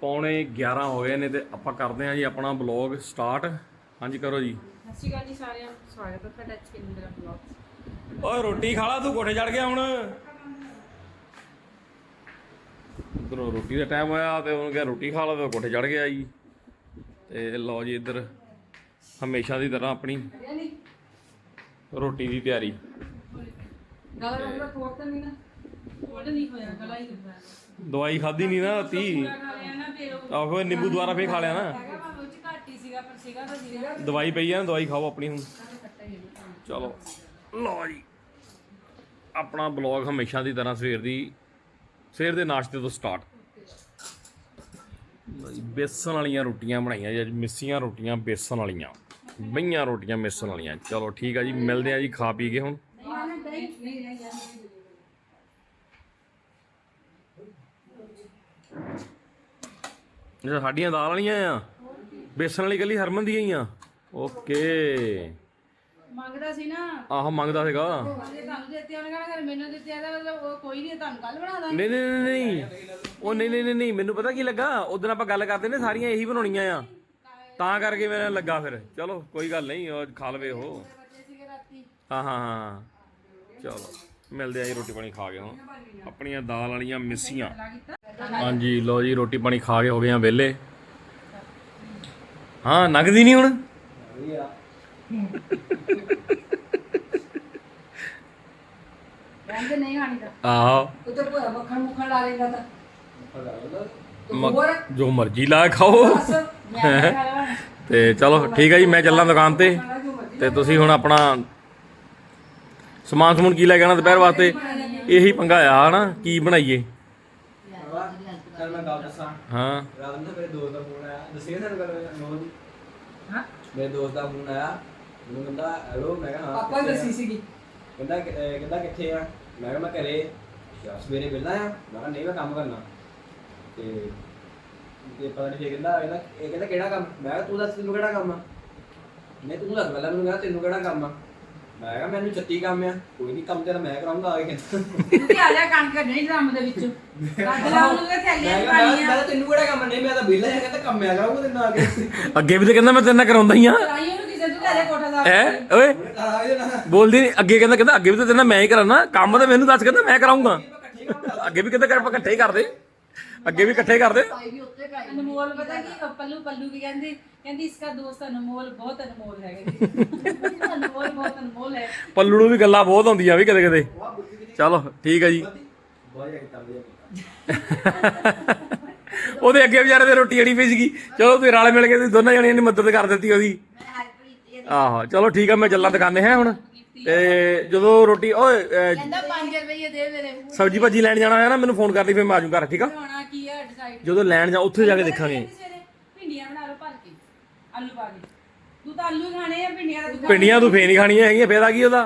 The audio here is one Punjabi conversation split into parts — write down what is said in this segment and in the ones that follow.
ਪੌਣੇ 11 ਹੋ ਗਏ ਨੇ ਤੇ ਆਪਾਂ ਕਰਦੇ ਹਾਂ ਜੀ ਆਪਣਾ ਬਲੌਗ ਸਟਾਰਟ ਹਾਂਜੀ ਕਰੋ ਜੀ। ਸਤਿ ਸ਼੍ਰੀ ਅਕਾਲ ਜੀ ਸਾਰਿਆਂ ਨੂੰ। ਸਵਾਗਤ ਹੈ ਤੁਹਾਡਾ ਐਚਪੀ ਇੰਦਰਾ ਬਲੌਗ ਓਏ ਰੋਟੀ ਖਾ ਲਾ ਤੂੰ ਕੋਠੇ ਚੜ ਗਿਆ ਹੁਣ। ਉਧਰੋਂ ਰੋਟੀ ਦਾ ਟਾਈਮ ਹੋਇਆ ਤੇ ਉਹਨੂੰ ਕਿਹਾ ਰੋਟੀ ਖਾ ਲਾ ਤੇ ਕੋਠੇ ਚੜ ਗਿਆ ਜੀ। ਤੇ ਲਓ ਜੀ ਇੱਧਰ ਹਮੇਸ਼ਾ ਦੀ ਤਰ੍ਹਾਂ ਆਪਣੀ ਰੋਟੀ ਦੀ ਤਿਆਰੀ। ਗਲਾ ਥੋੜ ਤਾਂ ਨਹੀਂ ਨਾ। ਥੋੜ ਨਹੀਂ ਹੋਇਆ ਗਲਾ ਹੀ ਦੁਖਦਾ ਦਵਾਈ ਖਾਦੀ ਨਹੀਂ ਨਾ ਤੀ ਖਾ ਲਿਆ ਨਾ ਫਿਰ ਉਹ ਆਹੋ ਨਿੰਬੂ ਦੁਆਰਾ ਫੇਰ ਖਾ ਲਿਆ ਨਾ। ਹੈਗਾ ਭਾਵੇਂ ਉਹ ਘੱਟ ਹੀ ਸੀਗਾ ਪਰ ਸੀਗਾ ਤਾਂ ਸੀਗਾ ਦਵਾਈ ਪਈ ਆ ਨਾ, ਦਵਾਈ ਖਾਓ ਆਪਣੀ ਹੁਣ। ਚਲੋ। ਲਓ ਜੀ। ਆਪਣਾ ਬਲੌਗ ਹਮੇਸ਼ਾ ਦੀ ਤਰ੍ਹਾਂ ਸਵੇਰ ਦੀ, ਸਵੇਰ ਦੇ ਨਾਸ਼ਤੇ ਤੋਂ ਸਟਾਰਟ ਬੇਸਣ ਵਾਲੀਆਂ ਰੋਟੀਆਂ ਬਣਾਈਆਂ ਜੀ, ਅੱਜ ਮਿੱਸੀਆਂ ਰੋਟੀਆਂ ਬੇਸਣ ਵਾਲੀਆਂ। ਬਈਆਂ ਰੋਟੀਆਂ ਬੇਸਨ ਵਾਲੀਆਂ। ਚਲੋ ਠੀਕ ਆ ਜੀ, ਮਿਲਦੇ ਆ ਜੀ, ਖਾ ਪੀ ਕੇ ਹੁਣ। ਇਹ ਸਾਡੀਆਂ ਦਾਲ ਵਾਲੀਆਂ ਆ? ਬੇਸਨ ਵਾਲੀ ਕੱਲੀ ਹਰਮਨ ਦੀਆਂ ਹੀ ਆ? ਓਕੇ। ਮੰਗਦਾ ਸੀ ਨਾ। ਆਹ ਮੰਗਦਾ ਸੀਗਾ। ਜੇ ਤੁਹਾਨੂੰ ਦਿੱਤੇ ਉਹਨੇ ਕਹਿੰਦਾ ਮੈਨੂੰ ਦਿੱਤੇ ਇਹਦਾ ਮਤਲਬ ਉਹ ਕੋਈ ਨਹੀਂ ਤੁਹਾਨੂੰ ਕੱਲ ਬਣਾ ਦਾਂ ਨਹੀਂ ਨਹੀਂ ਨਹੀਂ ਨਹੀਂ ਉਹ ਨਹੀਂ ਨਹੀਂ ਨਹੀਂ ਮੈਨੂੰ ਪਤਾ ਕੀ ਲੱਗਾ? ਉਦੋਂ ਆਪਾਂ ਗੱਲ ਕਰਦੇ ਨੇ ਸਾਰੀਆਂ ਇਹੀ ਬਣਾਉਣੀਆਂ ਆ। ਤਾਂ ਕਰਕੇ ਮੈਨੂੰ ਲੱਗਾ ਫਿਰ। ਚਲੋ ਕੋਈ ਗੱਲ ਨਹੀਂ ਉਹ ਖਾ ਲਵੇ ਉਹ। ਹਾਂ ਹਾਂ ਹਾਂ। ਚਲੋ। ਮਿਲਦੇ ਆ ਜੀ ਰੋਟੀ ਪਾਣੀ ਖਾ ਕੇ ਹੁਣ। ਆਪਣੀਆਂ ਦਾਲ ਵਾਲੀਆਂ ਮਿੱਸੀਆਂ। ਲਾ ਹਾਂਜੀ ਲਓ ਜੀ ਰੋਟੀ ਪਾਣੀ ਖਾ ਕੇ ਹੋ ਗਏ ਆ ਵਿਹਲੇ। ਹਾਂ ਨਗਦੀ ਨਹੀਂ ਹੁਣ? ਕਹਿੰਦੇ ਨਹੀਂ ਖਾਣੀ ਤਾਂ। ਆਹੋ। ਉੱਤੇ ਭੋਰਾ ਮੱਖਣ ਮੁੱਖਣ ਲਾ ਲੇਗਾ ਤਾਂ। ਮ- ਜੋ ਮਰਜ਼ੀ ਲਾ ਖਾਓ। ਤੇ ਚਲੋ ਠੀਕ ਹੈ ਜੀ ਮੈਂ ਚੱਲਾਂ ਦੁਕਾਨ ਤੇ। ਤੇ ਤੁਸੀਂ ਹੁਣ ਆਪਣਾ ਸਮਾਨ ਸਮੂਨ ਕੀ ਲੈ ਕੇ ਆਣਾ ਦੁਪਹਿਰ ਵਾਸਤੇ? ਇਹੀ ਪੰਗਾ ਆ ਹਨਾ? ਕੀ ਬਣਾਈਏ? ਕੱਲ ਮੈਂ ਗੱਲ ਦੱਸਾਂ ਹਾਂ। ਰਾਤ ਨੂੰ ਤਾਂ ਮੇਰੇ ਦੋਸਤ ਦਾ ਫੋਨ ਆਇਆ। ਦੱਸਿਆ ਤੁਹਾਨੂੰ ਗੱਲ ਨੋ ਦੀ? ਹਾਂ। ਮੇਰੇ ਦੋਸਤ ਦਾ ਫੋਨ ਆਇਆ। ਮੈਨੂੰ ਕਹਿੰਦਾ ਹੈਲੋ ਮੈਂ ਕਿਹਾ ਹਾਂ ਪਾਪਾ ਕਿੱਥੇ ਦੱਸੀ ਆ? ਸੀਗੀ। ਕਹਿੰਦਾ ਕਿ- ਅਹ ਕਹਿੰਦਾ ਕਿੱਥੇ ਆ? ਮੈਂ ਕਿਹਾ ਮੈਂ ਘਰੇ ਯਾਰ ਸਵੇਰੇ ਵਿਹਲਾ ਆ। ਮੈਂ ਕਿਹਾ ਨਹੀਂ ਮੈਂ ਕੰਮ ਕਰਨਾ। ਤੇ ਤੇ ਪਤਾ ਨਹੀਂ ਕਹਿੰਦਾ ਕਹਿੰਦਾ ਇਹ ਕਹਿੰਦਾ ਕਿਹੜਾ ਕੰਮ? ਮੈਂ ਕਿਹਾ ਤੂੰ ਦੱਸ ਤੈਨੂੰ ਕਿਹੜਾ ਕੰਮ ਆ? ਨਹੀਂ ਤੂੰ ਦੱਸ ਪਹਿਲਾਂ ਮੈਨੂੰ ਕਹਿੰਦਾ ਤੈਨੂੰ ਕਿਹੜਾ ਕੰਮ ਆ? ਮੈਂ ਕਿਹਾ ਮੈਨੂੰ 36 ਕੰਮ ਆ ਕੋਈ ਨਹੀਂ ਕੰਮ ਤੇਰਾ ਮੈਂ ਕਰਾਉਂਗਾ ਆ ਕੇ। ਕਹਿੰਦਾ ਤੂੰ ਆ ਜਾ ਕਣਕ ਨਹੀਂ ਡਰਮ ਦੇ ਵਿੱਚੋਂ। ਕੱਢ ਲਾ ਉਹਨੂੰ ਕਿ ਮੈਂ ਥੈਲੀਆਂ ਕਿਹਾ ਮੈਂ ਪਾਣੀਆਂ ਮੈਂ ਕਿਹਾ ਤੈਨੂੰ ਕਿਹੜਾ ਕੰਮ? ਨਹੀਂ ਮੈਂ ਤਾਂ ਵਿਹਲਾ ਆ ਕਹਿੰਦਾ ਕੰਮ ਆ ਕਰਾਉਂਗਾ ਤੈਨੂੰ ਆ ਕੇ। ਅੱਗੇ ਵੀ ਤੇ ਕਹਿੰਦਾ ਮੈਂ ਤੇਰੇ ਨਾਲ ਕਰਾਉਂਦਾ ਹੀ ਆ। ਆਈ ਉਹਨੂੰ ਕਿਸੇ ਤੂੰ ਘਰੇ ਕੋਠਾ ਦਾ ਐ ਓਏ। ਬੋਲਦੀ ਨੀ ਅੱਗੇ ਕਹਿੰਦਾ ਕਹਿੰਦਾ ਅੱਗੇ ਵੀ ਤੇ ਤੇਰੇ ਨਾਲ ਮੈਂ ਹੀ ਕਰਾਉਣਾ ਕੰਮ ਤਾਂ ਮੈਨੂੰ ਦੱਸ ਕਹਿੰਦਾ ਮੈਂ ਕਰਾਉਂਗਾ ਅੱਗੇ ਵੀ ਕਹਿੰਦਾ ਕਰ ਆਪਾਂ ਇਕੱਠੇ ਹੀ ਕਰਦੇ। ਅੱਗੇ ਵੀ ਇਕੱਠੇ ਕਰਦੇ? ਅਨਮੋਲ ਪਤਾ ਕੀ ਪੱਲੂ ਪੱਲੂ ਕੀ ਕਹਿੰਦੀ ਕਹਿੰਦੀ ਇਸਕਾ ਦੋਸਤ ਅਨਮੋਲ ਬਹੁਤ ਅਨਮੋਲ ਹੈ ਕਹਿੰਦੀ ਅਨਮੋਲ ਬਹੁਤ ਅਨਮੋਲ ਹੈ। ਪੱਲੂ ਨੂੰ ਵੀ ਗੱਲਾਂ ਬਹੁਤ ਆਉਂਦੀਆਂ ਵੀ ਕਦੇ ਕਦੇ ਚਲੋ ਠੀਕ ਹੈ ਜੀ। ਉਹਦੇ ਅੱਗੇ ਵਿਚਾਰੇ ਦੇ ਰੋਟੀ ਅੜੀ ਪਈ ਸੀਗੀ ਚਲੋ ਤੁਸੀਂ ਰਲ ਮਿਲ ਕੇ ਤੁਸੀਂ ਦੋਨਾਂ ਜਣਿਆਂ ਨੇ ਮਦਦ ਕਰ ਦਿੱਤੀ ਉਹਦੀ। ਆਹੋ ਚਲੋ ਠੀਕ ਆ ਮੈਂ ਚੱਲਾਂ ਦੁਕਾਨੇ ਹੈ ਹੁਣ। ਤੇ ਜਦੋਂ ਰੋਟੀ ਓਏ ਅਹ, ਕਹਿੰਦਾ 5 ਰੁਪਏ ਦੇ ਮੇਰੇ ਸਬਜੀ ਭਾਜੀ ਲੈਣ ਜਾਣਾ ਹੋਇਆ ਨਾ ਮੈਨੂੰ ਫੋਨ ਕਰਦੀ ਫਿਰ ਮੈਂ ਆ ਜਾਊਂ ਘਰ ਠੀਕ ਆ? ਬਣਾਉਣਾ ਕੀ ਹੈ ਡਿਸਾਈਡ ਜਦੋਂ ਲੈਣ ਜਾ ਉੱਥੇ ਜਾ ਕੇ ਦੇਖਾਂਗੇ। ਭਿੰਡੀਆਂ ਬਣਾ ਲਓ ਭਰ ਕੇ। ਆਲੂ ਪਾ ਕੇ। ਤੂੰ ਤਾਂ ਆਲੂ ਹੀ ਖਾਣੇ ਆ ਭਿੰਡੀਆਂ ਦਾ ਤੂੰ ਪਿੰਡੀਆਂ ਤੂੰ ਫੇਰ ਨਹੀਂ ਖਾਣੀਆਂ ਹੈਗੀਆਂ ਫੇਰ ਆ ਕੀ ਉਹਦਾ।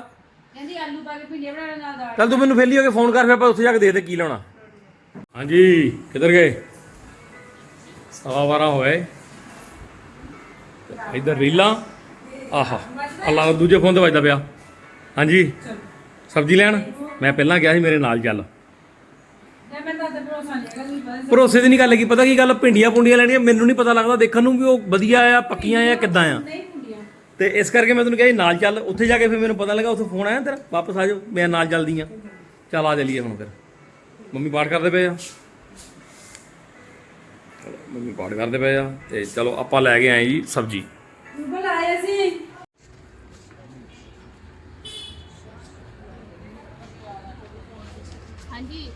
ਕਹਿੰਦੀ ਆਲੂ ਪਾ ਕੇ ਭਿੰਡੀਆਂ ਬਣਾ ਲੈ ਨਾਲ ਦਾਲ। ਚੱਲ ਤੂੰ ਮੈਨੂੰ ਫੇਲੀ ਹੋ ਕੇ ਫੋਨ ਕਰ ਫਿਰ ਆਪਾਂ ਉੱਥੇ ਜਾ ਕੇ ਦੇਖਦੇ ਕੀ ਲਾਉਣਾ। ਹਾਂਜੀ ਕਿੱਧਰ ਗਏ? ਸਵਾ ਬਾਰਾਂ ਹੋਏ ਤੇ ਇੱਧਰ ਰੀਲਾਂ। ਆਹਾ ਅੱਲਾ ਦੂਜੇ ਫੋਨ ਤੇ ਵੱਜਦਾ ਪਿਆ। ਹਾਂਜੀ ਸਬਜ਼ੀ ਲੈਣ? ਮੈਂ ਪਹਿਲਾਂ ਕਿਹਾ ਸੀ ਮੇਰੇ ਨਾਲ ਚੱਲ। ਭਰੋਸਾ ਦੀ ਨਹੀਂ ਗੱਲ ਕੀ ਪਤਾ ਕੀ ਗੱਲ ਭਿੰਡੀਆਂ ਪੁੰਡੀਆਂ ਲੈਣੀਆਂ ਮੈਨੂੰ ਨਹੀਂ ਪਤਾ ਲੱਗਦਾ ਦੇਖਣ ਨੂੰ ਵੀ ਉਹ ਵਧੀਆ ਆ ਪੱਕੀਆਂ ਆ ਕਿੱਦਾਂ ਆ। ਤੇ ਇਸ ਕਰਕੇ ਮੈਂ ਤੈਨੂੰ ਕਿਹਾ ਸੀ ਨਾਲ ਚੱਲ। ਉੱਥੇ ਜਾ ਕੇ ਫਿਰ ਮੈਨੂੰ ਪਤਾ ਲੱਗਾ ਉੱਥੇ ਫੋਨ ਆਇਆ ਤੇਰਾ ਵਾਪਸ ਆ ਜਾਓ ਮੈਂ ਨਾਲ ਚੱਲਦੀ ਆ ਚੱਲ ਆ ਚਲੀਏ ਹੁਣ ਫਿਰ। ਮੰਮੀ ਪਾਠ ਕਰਦੇ ਪਏ ਆ। ਮੰਮੀ ਪਾਠ ਕਰਦੇ ਪਏ ਆ ਤੇ ਚਲੋ ਆਪਾਂ ਲੈ ਕੇ ਆਏ ਜੀ ਸਬਜੀ। ਬੁਲਾਇਆ ਸੀ ਹਾਂਜੀ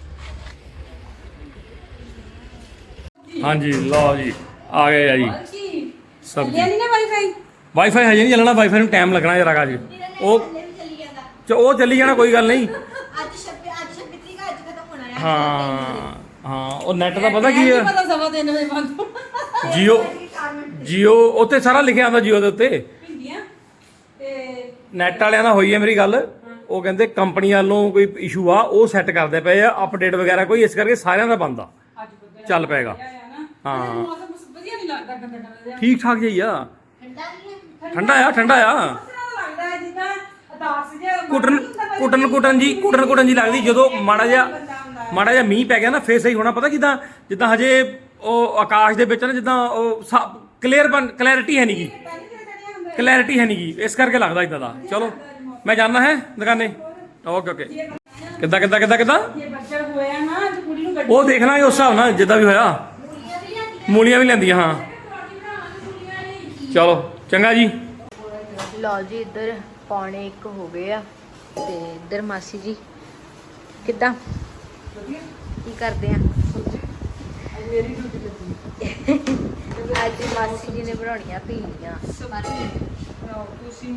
ਹਾਂਜੀ ਲਓ ਜੀ ਆ ਗਏ ਆ ਜੀ। ਸਬਜੀ। ਨਹੀਂ ਨਾ ਵਾਈਫਾਈ ਵਾਈਫਾਈ ਹਜੇ ਨਹੀਂ ਚੱਲਣਾ ਵਾਈਫਾਈ ਨੂੰ ਟਾਈਮ ਲੱਗਣਾ ਜਰਾ ਜੀ ਉਹ ਚ- ਉਹ ਚੱਲੀ ਜਾਣਾ ਕੋਈ ਗੱਲ ਨਹੀਂ। ਅੱਜ ਛੱਬੀ ਅੱਜ ਤਰੀਕ ਆ, ਅੱਜ ਖਤਮ ਹੋਣਾ ਹੈ ਹਾਂ ਹਾਂ ਉਹ ਨੈਟ ਦਾ ਪਤਾ ਕੀ ਆ? ਪਤਾ ਸਵਾ ਤਿੰਨ ਵਜੇ ਬੰਦ ਜੀਓ ਜੀਓ ਉੱਤੇ ਸਾਰਾ ਲਿਖਿਆ ਆਉਂਦਾ ਜੀਓ ਦੇ ਉੱਤੇ। ਨੈਟ ਵਾਲਿਆਂ ਨਾਲ ਹੋਈ ਹੈ ਮੇਰੀ ਗੱਲ। ਉਹ ਕਹਿੰਦੇ ਕੰਪਨੀ ਵੱਲੋਂ ਕੋਈ ਇਸ਼ੂ ਆ ਉਹ ਸੈੱਟ ਕਰਦੇ ਪਏ ਆ ਅਪਡੇਟ ਵਗੈਰਾ ਕੋਈ ਇਸ ਕਰਕੇ ਸਾਰਿਆਂ ਦਾ ਬੰਦ ਆ। ਚੱਲ ਪਏਗਾ। ਹਾਂ। ਹਾਂ ਮੌਸਮ ਵਧੀਆ ਨਹੀਂ ਲੱਗਦਾ ਗੰਦਾ ਗੰਦਾ ਜਿਹਾ। ਠੀਕ ਠਾਕ ਜਿਹਾ ਹੀ ਆ। ਠੰਡਾ ਨਹੀਂ ਹੈ ਠੰਡਾ ਆ ਠੰਡਾ ਆ। ਉਸ ਤਰ੍ਹਾਂ ਦਾ ਲੱਗਦਾ ਹੈ ਜਿੱਦਾਂ ਅਦਾਸ ਜਿਹਾ ਕੁੱਟਣ ਕੁੱਟਣ ਕੁੱਟਣ ਜੀ ਕੁੱਟਣ ਕੁੱਟਣ ਜੀ ਲੱਗਦੀ। ਜਦੋਂ ਮਾੜਾ ਜਿਹਾ ਮਾੜਾ ਜਿਹਾ ਮੀਂਹ ਪੈ ਗਿਆ ਨਾ ਫੇਰ ਸਹੀ ਹੋਣਾ। ਪਤਾ ਕਿਦਾਂ? ਜਿੱਦਾਂ ਹਜੇ ਉਹ ਆਕਾਸ਼ ਦੇ ਵਿੱਚ ਨਾ ਜਿੱਦਾਂ ਉਹ ਕਲੀਅਰ ਕਲੈਰਿਟੀ ਹੈ ਨਹੀਂ ਗੀ ਕਲੈਰਿਟੀ ਹੈ। ਨਹੀਂ ਗੀ ਇਸ ਕਰਕੇ ਲੱਗਦਾ ਇਦਾਂ ਦਾ। ਚਲੋ ਮੈਂ ਜਾਣਾ ਹੈ ਦੁਕਾਨੇ। ਓਕੇ ਓਕੇ ਕਿੱਦਾਂ ਕਿੱਦਾਂ ਕਿੱਦਾਂ ਕਿੱਦਾਂ? ਇਹ ਬੱਚਾ ਹੋਇਆ ਨਾ ਤੇ ਕੁੜੀ ਨੂੰ ਗੱਡੀ ਉਹ ਦੇਖ ਲਾਂਗੇ ਉਸ ਹਿਸਾਬ ਨਾਲ ਜਿੱਦਾਂ ਵੀ ਹੋਇਆ। ਮੂਲੀਆਂ ਵੀ ਲੈਂਦੀਆਂ, ਹਾਂ। ਚਲੋ, ਚੰਗਾ ਜੀ। ਲਓ ਜੀ, ਇੱਧਰ ਪੌਣੇ 1 ਹੋ ਗਏ ਆ ਤੇ ਇੱਧਰ ਮਾਸੀ ਜੀ, ਕਿੱਦਾਂ? ਕੀ ਕਰਦੇ ਆ? ਅੱਜ ਮਾਸੀ ਜੀ ਨੇ ਬਣਾਉਣੀਆਂ ਭੀੜੀਆਂ ਤੁਸੀਂ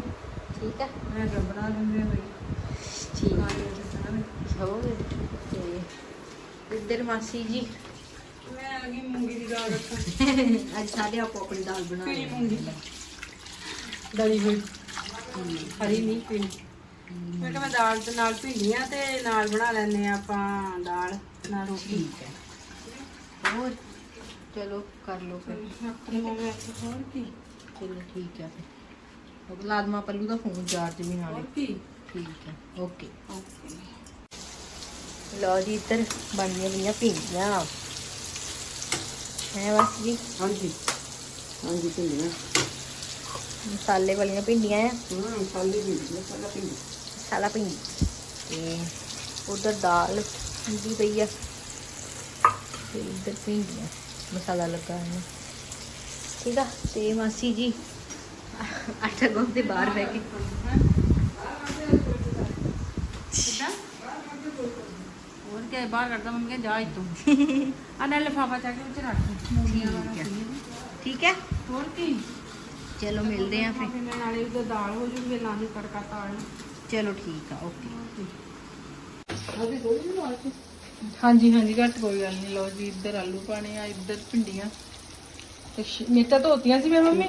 ਠੀਕ ਆ? ਮੈਂ ਬਣਾ ਦਿੰਦੇ ਹੋਈ ਠੀਕ ਹੋਰ ਤੇ ਇੱਧਰ ਮਾਸੀ ਜੀ ਮੈਂ ਆ ਗਈ ਮੂੰਗੀ ਦੀ ਦਾਲ ਰੱਖਣ ਅੱਜ ਸਾਡੇ ਆਪੋ ਆਪਣੀ ਦਾਲ ਬਣਾ ਪੀਲੀ ਮੂੰਗੀ। ਦਲੀ ਹੋਈ। ਹਰੀ ਨਹੀਂ ਪੀਲੀ ਮੈਂ ਕਿਹਾ ਮੈਂ ਦਾਲ ਦੇ ਨਾਲ ਭਿੰਡੀਆਂ ਤੇ ਨਾਲ ਬਣਾ ਲੈਣੇ ਆਪਾਂ ਦਾਲ ਨਾਲ ਰੋਟੀ। ਠੀਕ ਹੈ। ਹੋਰ? ਚਲੋ ਕਰ ਲਓ ਫਿਰ। ਆਪਣੇ ਨਾਲ ਇੱਥੇ ਹੋਰ ਕੀ? ਚਲੋ ਠੀਕ ਹੈ ਫਿਰ। ਉਹ ਲਾਦਮਾ ਪੱਲੂ ਦਾ ਫੋਨ ਚਾਰਜ ਵੀ ਨਾਲੇ ਹੋਰ ਕੀ? ਠੀਕ ਹੈ। ਓਕੇ। ਲਓ ਜੀ ਇੱਧਰ ਬਣੀਆਂ ਬਣੀਆਂ ਭਿੰਡੀਆਂ। ਹੈ ਬਸ ਜੀ। ਹਾਂਜੀ। ਹਾਂਜੀ ਭਿੰਡੀਆਂ। ਮਸਾਲੇ ਵਾਲੀਆਂ ਭਿੰਡੀਆਂ ਆ। ਹਾਂ ਸਾਲੀ ਵੀ ਮਸਾਲਾ ਭਿੰਡੀ। ਮਸਾਲਾ ਭਿੰਡੀ। ਤੇ ਉਧਰ ਦਾਲ ਹੁੰਦੀ ਪਈ ਆ। ਤੇ ਇੱਧਰ ਭਿੰਡੀਆਂ ਮਸਾਲਾ ਲੱਗਾ ਹੈ ਠੀਕ ਆ? ਤੇ ਮਾਸੀ ਜੀ ਆਟਾ ਗੁੰਨਦੇ ਬਾਹਰ ਬਹਿ ਕੇ। ਕੀ ਬਾਹਰ ਕੱਢਦਾ ਮੰਮੀ ਕਹਿੰਦਾ ਜਾ ਇੱਥੋਂ। ਆ ਨਾਲ ਲਿਫਾਫਾ ਚੱਕ ਕੇ ਵਿੱਚ ਰੱਖ। ਮੂੰਗੀਆਂ ਵਾਲਾ ਠੀਕ ਹੈ। ਹੋਰ ਕੀ? ਚਲੋ ਮਿਲਦੇ ਆ ਫਿਰ। ਨਾਲੇ ਉਹਦਾ ਦਾਲ ਹੋ ਜੂਗੀ ਨਾਲੇ ਤੜਕਾ ਤਾਲ ਚਲੋ ਠੀਕ ਆ ਓਕੇ। ਹਾਂਜੀ ਹਾਂਜੀ ਘੱਟ ਕੋਈ ਗੱਲ ਨਹੀਂ ਲਓ ਜੀ ਇੱਧਰ ਆਲੂ ਪਾਣੇ ਆ ਇੱਧਰ ਭਿੰਡੀਆਂ। ਤੇ ਸ਼- ਮਿਰਚਾਂ ਧੋਤੀਆਂ ਸੀ ਮੈਂ ਮੰਮੀ।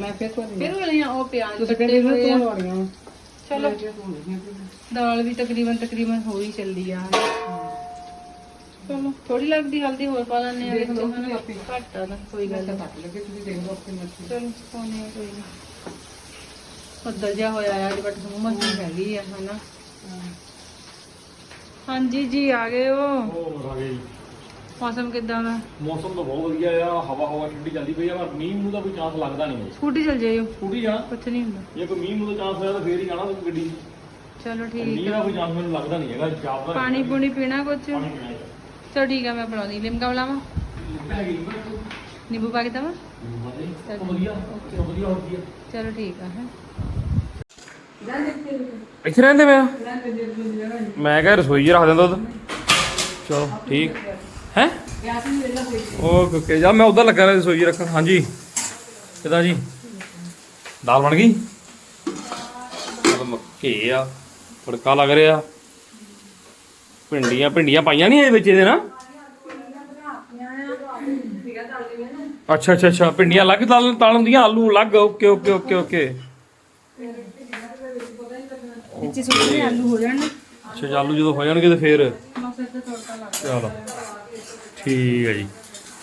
ਮੈਂ ਫਿਰ ਫਿਰ ਵਾਲੀਆਂ ਉਹ ਪਿਆਜ਼ ਕੱਟੇ ਹੋਏ ਆ। ਚਲੋ। ਦਾਲ ਵੀ ਤਕਰੀਬਨ ਤਕਰੀਬਨ ਹੋ ਹੀ ਚੱਲੀ ਆ। ਚਲੋ ਥੋੜੀ ਲੱਗਦੀ ਹਲਦੀ ਹੋਰ ਪਾ ਲੈਣੇ ਆ ਦੇਖੋ ਹਨਾ ਘੱਟ ਆ ਤਾਂ ਕੋਈ ਗੱਲ ਨਹੀਂ। ਚਲੋ ਪਾਉਣੇ ਆ ਕੋਈ ਨਹੀਂ। ਬੱਦਲ ਜਿਹਾ ਹੋਇਆ ਆ ਅੱਜ ਬਟ ਹੁਮਸ ਨਹੀਂ ਹੈਗੀ ਆ ਹਨਾ। ਹਾਂਜੀ ਜੀ ਆ ਗਏ ਹੋ? ਉਹ ਆ ਮੌਸਮ ਕਿਦਾਂ ਦਾ? ਮੌਸਮ ਤਾਂ ਬਹੁਤ ਵਧੀਆ ਆ ਹਵਾ ਹਵਾ ਠੰਡੀ ਚੱਲਦੀ ਪਈ ਆ ਪਰ ਮੀਂਹ ਨੂੰ ਤਾਂ ਕੋਈ ਚਾਂਸ ਲੱਗਦਾ ਨਹੀਂ। ਸਕੂਟੀ ਚਲ ਜਾਇਓ। ਸਕੂਟੀ ਜਾਣਾ? ਕੁਛ ਨਹੀਂ ਹੁੰਦਾ। ਜੇ ਕੋਈ ਮੀਂਹ ਨੂੰ ਦਾ ਚਾਂਸ ਹੋਇਆ ਤਾਂ ਫੇਰ ਹੀ ਜਾਣਾ ਤੁਸੀਂ ਗੱਡੀ। ਚਲੋ ਠੀਕ ਮੀਂਹ ਦਾ ਕੋਈ ਚਾਂਸ ਮੈਨੂੰ ਲੱਗਦਾ ਨਹੀਂ ਹੈਗਾ ਜਾਪਦਾ ਪਾਣੀ ਪੂਣੀ ਪੀਣਾ ਕੁਛ? ਪਾਣੀ ਪੀਣਾ। ਚਲੋ ਠੀਕ ਆ ਮੈਂ ਬਣਾਉਂਦੀ। ਲਿਮਕਾ ਬੁਲਾਵਾਂ ਨਿੰਬੂ ਪਾ ਕੇ ਦਵਾਂ? ਚਲੋ ਠੀਕ ਆ ਹੈ। ਇੱਥੇ ਰਹਿੰਦੇ ਮੈਂ ਮੈਂ ਕਿਹਾ ਰਸੋਈ 'ਚ ਰੱਖ ਦਿੰਦਾ ਉਧਰ ਚਲੋ ਠੀਕ। ਹੈ? Okay okay. ਜਾ ਮੈਂ ਉਧਰ ਲੱਗਾ ਰਿਹਾ ਰਸੋਈ 'ਚ ਰੱਖਣ ਹਾਂਜੀ। ਕਿਦਾਂ ਜੀ? ਦਾਲ ਬਣ ਗਈ? ਮੱਕੇ ਆ। ਤੜਕਾ ਲੱਗ ਰਿਹਾ। ਭਿੰਡੀਆਂ ਭਿੰਡੀਆਂ ਪਾਈਆਂ ਨਹੀਂ ਇਹ ਵਿੱਚ ਇਹਦੇ ਨਾ ਅੱਛਾ ਅੱਛਾ ਅੱਛਾ ਭਿੰਡੀਆਂ ਅਲੱਗ ਤਲ ਤਲ ਹੁੰਦੀਆਂ ਆਲੂ ਅਲੱਗ ਓਕੇ ਓਕੇ ਓਕੇ ਓਕੇ ਵਿੱਚ ਸੁੱਕੇ ਆਲੂ ਹੋ ਜਾਣ। ਅੱਛਾ ਜੀ, ਆਲੂ ਜਦੋਂ ਹੋ ਜਾਣਗੇ ਤੇ ਫੇਰ? ਚਲੋ ਠੀਕ ਹੈ ਜੀ।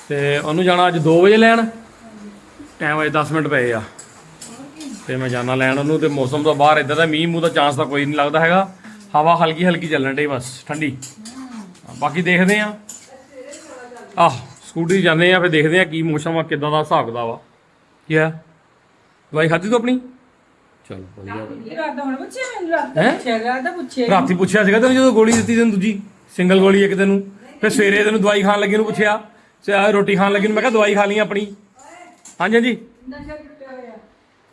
ਤੇ ਉਹਨੂੰ ਜਾਣਾ ਅੱਜ 2 ਵਜੇ ਲੈਣ? ਟਾਈਮ ਅਜੇ 10 ਮਿੰਟ ਪਏ ਆ। ਤੇ ਮੈਂ ਜਾਣਾ ਲੈਣ ਉਹਨੂੰ ਤੇ ਮੌਸਮ ਤਾਂ ਬਾਹਰ ਇਦਾਂ ਦਾ ਮੀਂਹ ਮੂੰਹ ਦਾ ਚਾਂਸ ਤਾਂ ਕੋਈ ਨਹੀਂ ਲੱਗਦਾ ਹੈਗਾ। ਹਵਾ ਹਲਕੀ ਹਲਕੀ ਚੱਲਣ ਢਈ ਬਸ ਠੰਡੀ। ਬਾਕੀ ਦੇਖਦੇ ਆ। ਆਹ ਸਕੂਟਰੀ ਜਾਂਦੇ ਆ ਫਿਰ ਦੇਖਦੇ ਆ ਕੀ ਮੌਸਮ ਆ ਕਿਦਾਂ ਦਾ ਹਿਸਾਬ ਕਿਤਾਬ ਆ। ਕੀ ਆ? ਦਵਾਈ ਖਾਧੀ ਤੂੰ ਆਪਣੀ? ਚਲ ਵਧੀਆ ਰਾਤ ਦਾ ਪੁੱਛਿਆ ਦਾ ਸੀਗਾ ਤੈਨੂੰ ਜਦੋਂ ਗੋਲੀ ਦਿੱਤੀ ਤੈਨੂੰ ਦੂਜੀ ਸਿੰਗਲ ਗੋਲੀ ਇੱਕ ਤੈਨੂੰ। ਫਿਰ ਸਵੇਰੇ ਤੈਨੂੰ ਦਵਾਈ ਖਾਣ ਲੱਗੇ ਨੂੰ ਪੁੱਛਿਆ ਤੇ ਰੋਟੀ ਖਾਣ ਲੱਗੇ ਨੂੰ ਮੈਂ ਕਿਹਾ ਦਵਾਈ ਖਾ ਲਈ ਆਪਣੀ। ਹਾਂਜੀ ਹਾਂਜੀ। ਨਸ਼ਾ ਟੁੱਟਿਆ ਹੋਇਆ।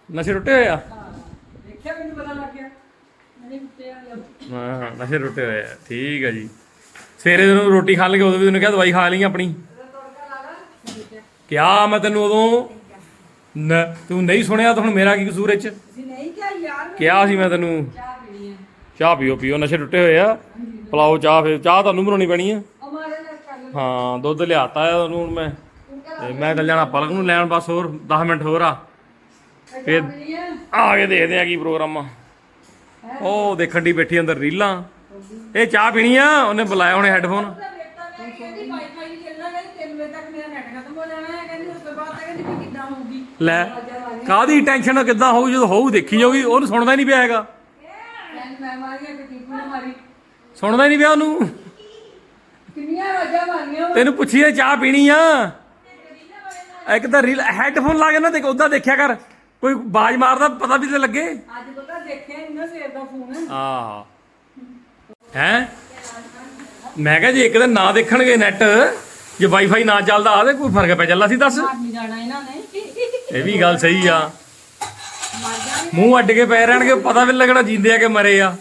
ਨਸ਼ੇ ਟੁੱਟੇ ਹੋਏ ਆ? ਦੇਖਿਆ ਮੈਨੂੰ ਪਤਾ ਲੱਗ ਗਿਆ। ਹਾਂ ਨਸ਼ੇ ਟੁੱਟੇ ਹੋਏ ਆ। ਠੀਕ ਹੈ ਜੀ। ਸਵੇਰੇ ਤੈਨੂੰ ਰੋਟੀ ਖਾਣ ਲੱਗੇ, ਉਦੋਂ ਵੀ ਤੈਨੂੰ ਕਿਹਾ ਦਵਾਈ ਖਾ ਲਈ ਆਪਣੀ। ਕਿਆ ਮੈਂ ਤੈਨੂੰ ਉਦੋਂ ਨ- ਤੂੰ ਨਹੀਂ ਸੁਣਿਆ ਤਾਂ ਹੁਣ ਮੇਰਾ ਕੀ ਕਸੂਰ ਇਹ ਨਹੀਂ ਕਿਹਾ ਯਾਰ ਕਿਹਾ ਸੀ ਮੈਂ ਤੈਨੂੰ? ਚਾਹ ਪੀਓ ਪੀਓ, ਨਸ਼ੇ ਟੁੱਟੇ ਹੋਏ ਆ। ਪਲਾਓ ਚਾਹ ਫਿਰ, ਚਾਹ ਤੁਹਾਨੂੰ ਬਣਾਉਣੀ ਪੈਣੀ ਆ। ਹਾਂ, ਦੁੱਧ ਲਿਆਤਾ ਆ ਉਹਨੂੰ ਹੁਣ ਮੈਂ। ਤੇ ਮੈਂ ਚੱਲ ਜਾਣਾ ਪਲਕ ਨੂੰ ਲੈਣ ਬਸ ਹੋਰ 10 ਮਿੰਟ ਹੋਰ ਆ। ਫਿਰ ਆ ਕੇ ਦੇਖਦੇ ਆ ਕੀ ਪ੍ਰੋਗਰਾਮ ਆ। ਉਹ ਦੇਖਣ ਦੀ ਬੈਠੀ ਅੰਦਰ ਰੀਲਾਂ। ਇਹ ਚਾਹ ਪੀਣੀ ਆ? ਉਹਨੇ ਬੁਲਾਇਆ ਹੁਣੇ ਹੈੱਡਫੋਨ ਲੈ ਕਾਦੀ ਟੈਨਸ਼ਨ ਕਿੱਦਾਂ ਹੋਊ? ਜਦੋਂ ਹੋਊ ਦੇਖੀ ਜਾਊਗੀ। ਉਹਨੂੰ ਸੁਣਦਾ ਹੀ ਨਹੀਂ ਪਿਆ ਹੈਗਾ। ਸੁਣਦਾ ਹੀ ਨਹੀਂ ਪਿਆ ਉਹਨੂੰ। ਕਿੰਨੀਆਂ ਆਵਾਜ਼ਾਂ ਮਾਰੀਆਂ ਤੈਨੂੰ ਪੁੱਛੀਏ, ਚਾਹ ਪੀਣੀ ਆ? ਇੱਕ ਤਾਂ ਰੀਲ ਹੈੱਡਫੋਨ ਲਾ ਕੇ ਨਾ ਦੇਖ, ਉਦਾਂ ਦੇਖਿਆ ਕਰ। ਕੋਈ ਬਾਜ ਮਾਰਦਾ ਪਤਾ ਵੀ ਤੇ ਲੱਗੇ। ਅੱਜ ਪਤਾ ਦੇਖਿਆ ਇੰਨਾ ਸਵੇਰ ਦਾ ਫੋਨ। ਆ ਹੈ? ਮੈਂ ਕਿਹਾ ਜੇ ਇੱਕ ਦਿਨ ਨਾ ਦੇਖਣਗੇ ਨੈਟ ਜੇ ਵਾਈਫਾਈ ਨਾ ਚੱਲਦਾ ਆ ਤੇ ਕੋਈ ਫ਼ਰਕ ਪੈ ਚੱਲਾ ਸੀ ਦੱਸ। ਨਹੀਂ ਜਾਣਾ ਇਹਨਾਂ ਨੇ। ਇਹ ਵੀ ਗੱਲ ਸਹੀ ਆ। ਮੂੰਹ ਅੱਡ ਕੇ ਪੈ ਰਹਿਣਗੇ ਪਤਾ ਵੀ ਨੀ ਲੱਗਣਾ ਜਿੰਦੇ ਆ ਕਿ ਮਰੇ ਆ।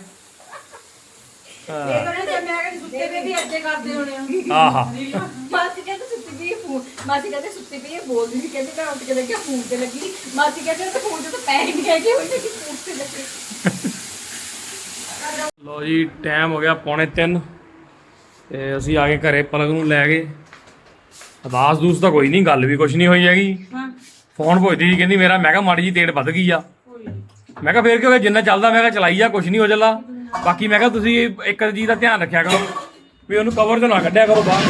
ਇਹ ਕਹਿੰਦੇ ਜੇ ਮੈਂ ਕਹਿੰਦੀ ਸੁੱਤੇ ਪਏ ਵੀ ਅੱਜੇ ਕਰਦੇ ਹੋਣੇ ਆ। ਆਹਾ ਮਾਸੀ ਕਹਿੰਦੇ ਸੁੱਤੀ ਪਈ ਹੈ ਫੋਨ। ਮਾਸੀ ਕਹਿੰਦੇ ਸੁੱਤੀ ਪਈ ਹੈ ਬੋਲਦੀ ਸੀ। ਕਹਿੰਦੇ ਮੈਂ ਉੱਠ ਕੇ ਦੇਖਿਆ ਫੋਨ ਤੇ ਲੱਗੀ। ਮਾਸੀ ਕਹਿੰਦੇ ਉਹ ਫੋਨ ਤੇ ਤਾਂ ਪੈ ਹੀ ਨਹੀਂ ਹੈਗੇ ਉਹਨੇ ਕਿ ਫੋਨ ਤੇ ਲੱਗੀ। ਲੋ ਜੀ ਟਾਈਮ ਹੋ ਗਿਆ ਪੌਣੇ 3 ਤੇ ਅਸੀਂ ਆ ਗਏ ਘਰੇ ਪਲਕ ਨੂੰ ਲੈ ਗਏ ਅਦਾਸ ਦੂਸ ਤਾਂ ਕੋਈ ਨਹੀਂ ਗੱਲ ਵੀ ਕੁਛ ਨਹੀਂ ਹੋਈ ਹੈਗੀ। ਹਾਂ। ਫੋਨ ਸੀ ਕਹਿੰਦੀ ਮੇਰਾ ਮੈਂ ਕਿਹਾ ਮਾੜੀ ਜੀ ਤੇੜ ਵੱਧ ਗਈ ਆ। ਮੈਂ ਕਿਹਾ ਫੇਰ ਕੀ ਹੋ ਗਿਆ ਜਿੰਨਾ ਚੱਲਦਾ ਮੈਂ ਕਿਹਾ ਚਲਾਈ ਜਾ ਕੁਛ ਨਹੀਂ ਹੋ ਚੱਲਾ ਬਾਕੀ ਮੈਂ ਕਿਹਾ ਤੁਸੀਂ ਇੱਕ ਚੀਜ਼ ਦਾ ਧਿਆਨ ਰੱਖਿਆ ਕਰੋ ਵੀ ਉਹਨੂੰ ਕਵਰ ਚੋਂ ਨਾ ਕੱਢਿਆ ਕਰੋ ਬਾਹਰ।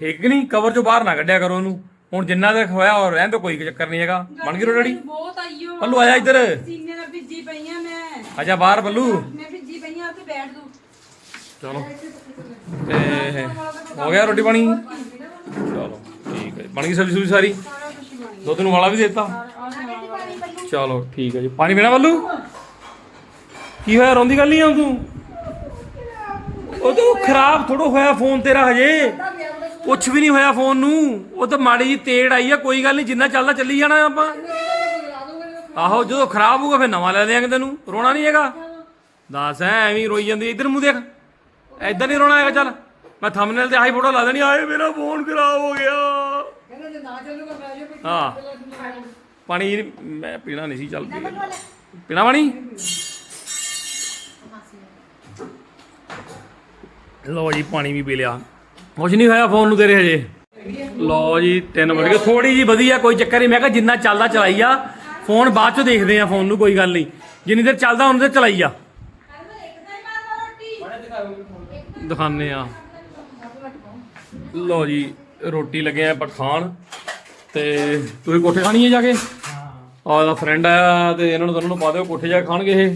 ਠੀਕ ਨਹੀਂ? ਕਵਰ ਚੋਂ ਬਾਹਰ ਨਾ ਕੱਢਿਆ ਕਰੋ ਉਹਨੂੰ। ਹੁਣ ਜਿੰਨਾ ਤੱਕ ਹੋਇਆ ਹੋਰ ਰਹਿਣ ਤੋਂ ਕੋਈ ਚੱਕਰ ਨਹੀਂ ਹੈਗਾ। ਬਣ ਗਈ ਰੋਟੀ ਬਹੁਤ ਆਈਓ ਪੱਲੂ ਆਇਆ ਇੱਧਰ। ਸੀਨੇ ਨਾਲ ਭਿੱਜੀ ਪਈਆਂ ਮੈਂ। ਆਜਾ ਬਾਹਰ ਪੱਲੂ। ਮੈਂ ਭਿੱਜੀ ਪਈਆਂ ਉੱਥੇ ਬੈਠ ਦੂ ਚਲੋ। ਤੇ ਹੋ ਗਿਆ ਰੋਟੀ ਪਾਣੀ? ਚਲੋ ਠੀਕ ਹੈ। ਬਣ ਗਈ ਸਬਜ਼ੀ ਸੁਬਜ਼ੀ ਸਾਰੀ? ਦੁੱਧ ਨੂੰ ਵਾਲਾ ਵੀ ਦੇਤਾ? ਚਲੋ ਠੀਕ ਹੈ ਜੀ। ਪਾਣੀ ਪੀਣਾ ਬੱਲੂ ਕੀ ਹੋਇਆ? ਰੋਂਦੀ ਗੱਲ ਨਹੀਂ ਆ ਤੂੰ? ਉਹ ਤਾਂ ਖਰਾਬ ਥੋੜੋ ਹੋਇਆ ਫੋਨ ਤੇਰਾ ਹਜੇ। ਕੁਛ ਵੀ ਨਹੀਂ ਹੋਇਆ ਫੋਨ ਨੂੰ। ਉਹ ਤਾਂ ਮਾੜੀ ਜੀ ਤੇੜ ਆਈ ਆ ਕੋਈ ਗੱਲ ਨਹੀਂ ਜਿੰਨਾ ਚੱਲਦਾ ਚੱਲੀ ਜਾਣਾ ਆਪਾਂ। ਆਹੋ ਜਦੋਂ ਖਰਾਬ ਹੋਊਗਾ ਫਿਰ ਨਵਾਂ ਲੈ ਦਿਆਂਗੇ ਤੈਨੂੰ। ਰੋਣਾ ਨਹੀਂ ਹੈਗਾ। ਦੱਸ ਐ ਐਵੇਂ ਰੋਈ ਜਾਂਦੀ ਇੱਧਰ ਮੂੰਹ ਦੇਖ। ਐਦਾਂ ਨਹੀਂ ਰੋਣਾ ਹੈਗਾ ਚੱਲ। ਮੈਂ ਥੰਬਨੇਲ ਤੇ ਆਹੀ ਫੋਟੋ ਲਾ ਦੇਣੀ। ਆਏ ਮੇਰਾ ਫੋਨ ਖਰਾਬ ਹੋ ਗਿਆ। ਹਾਂ। ਪਾਣੀ ਮੈਂ ਪੀਣਾ ਨਹੀਂ ਸੀ ਚੱਲ ਪੀ। ਪੀਣਾ ਪਾਣੀ? ਲੋ ਜੀ ਪਾਣੀ ਵੀ ਪੀ ਲਿਆ। ਕੁਛ ਨਹੀਂ ਹੋਇਆ ਫੋਨ ਨੂੰ ਤੇਰੇ ਹਜੇ। ਲੋ ਜੀ 3 ਵਜ ਗਏ। ਥੋੜੀ ਜੀ ਵਧੀਆ ਕੋਈ ਚੱਕਰ ਨਹੀਂ। ਮੈਂ ਕਿਹਾ ਜਿੰਨਾ ਚੱਲਦਾ ਚਲਾਈ ਆ। ਫੋਨ ਬਾਅਦ ਚ ਦੇਖਦੇ ਆ ਫੋਨ ਨੂੰ ਕੋਈ ਗੱਲ ਨਹੀਂ। ਜਿੰਨੀ ਦੇਰ ਚੱਲਦਾ ਉਨੀ ਦੇਰ ਚਲਾਈ ਆ। ਦਿਖਾਣੇ ਆ। ਲੋ ਜੀ ਰੋਟੀ ਲੱਗੇ ਆ ਆਪਾਂ ਖਾਣ। ਤੇ ਤੁਸੀਂ ਕੋਠੇ ਖਾਣੀ ਹੈ ਜਾ ਕੇ? ਆਹ ਦਾ ਫਰੈਂਡ ਆਇਆ ਤੇ ਇਹਨਾਂ ਨੂੰ ਦੋਨਾਂ ਨੂੰ ਪਾ ਦਿਓ ਕੋਠੇ ਜਾ ਕੇ ਖਾਣਗੇ ਇਹ।